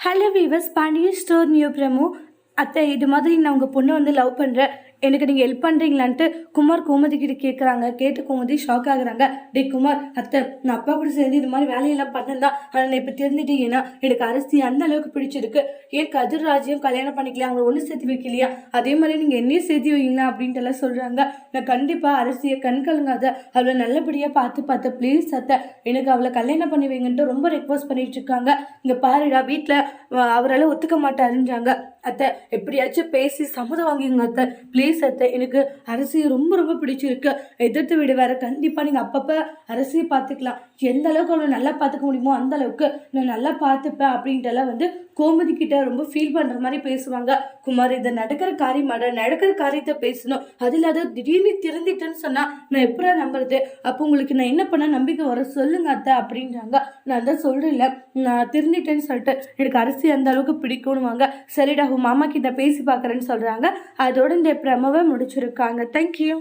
Hello viewers Pandiya store new promo அத்தை இது மாதிரி நான் உங்கள் பொண்ணு வந்து லவ் பண்ணுறேன் எனக்கு நீங்கள் ஹெல்ப் பண்ணுறீங்களான்ட்டு குமார் கோமதி கிட்ட கேட்குறாங்க கேட்டு கோமதி ஷாக் ஆகுறாங்க. டே குமார் அத்தை நான் அப்பா கூட சேர்ந்து இது மாதிரி வேலையெல்லாம் பண்ணதான் ஆனால் நான் இப்போ தெரிஞ்சுட்டீங்கன்னா எனக்கு அரிசி அந்த அளவுக்கு பிடிச்சிருக்கு. ஏன் கதிர்ராஜையும் கல்யாணம் பண்ணிக்கலாம் அவங்களை ஒன்று சேர்த்து வைக்கலையா? அதே மாதிரி நீங்கள் என்னையும் சேர்த்து வைங்களா? அப்படின்ட்டு எல்லாம் சொல்கிறாங்க நான் கண்டிப்பாக அரிசியை கண் கலங்காத அவளை நல்லபடியாக பார்த்து பார்த்து ப்ளீஸ் அத்தை எனக்கு அவளை கல்யாணம் பண்ணி வைங்கன்ட்டு ரொம்ப ரெக்வஸ்ட் பண்ணிட்டு இருக்காங்க. இங்கே பாருடா வீட்டில் அவரால் ஒத்துக்க மாட்டாருன்றாங்க. அத்தை எப்படியாச்சும் பேசி சம்மதம் வாங்கிங்க அத்தை. ப்ளீஸ் அத்தை எனக்கு அரசியை ரொம்ப ரொம்ப பிடிச்சிருக்கு. எதிர்த்து வீடு வேற கண்டிப்பாக நீங்கள் அப்பப்போ அரசியை பார்த்துக்கலாம். எந்த அளவுக்கு அவனை நல்லா பார்த்துக்க முடியுமோ அந்த அளவுக்கு நான் நல்லா பார்த்துப்பேன் அப்படின்ட்டு எல்லாம் வந்து கோமதி கிட்ட ரொம்ப ஃபீல் பண்ணுற மாதிரி பேசுவாங்க. குமார் இதை நடக்கிற காரியமாட நடக்கிற காரியத்தை பேசணும். அது இல்லாத திடீர்னு திறந்துட்டேன்னு சொன்னால் நான் எப்படா நம்புறது? அப்போ உங்களுக்கு நான் என்ன பண்ண நம்பிக்கை வர சொல்லுங்க அத்தை அப்படின்றாங்க. நான் தான் சொல்கிறேன்ல நான் திருந்திட்டேன்னு சொல்லிட்டு எனக்கு அரிசி அந்த அளவுக்கு பிடிக்கும்னுவாங்க. சரிடா உன் மாமா கிட்ட பேசி பார்க்குறேன்னு சொல்கிறாங்க அதோட இந்த ரொம்பவே முடிச்சிருக்காங்க. தேங்க்யூ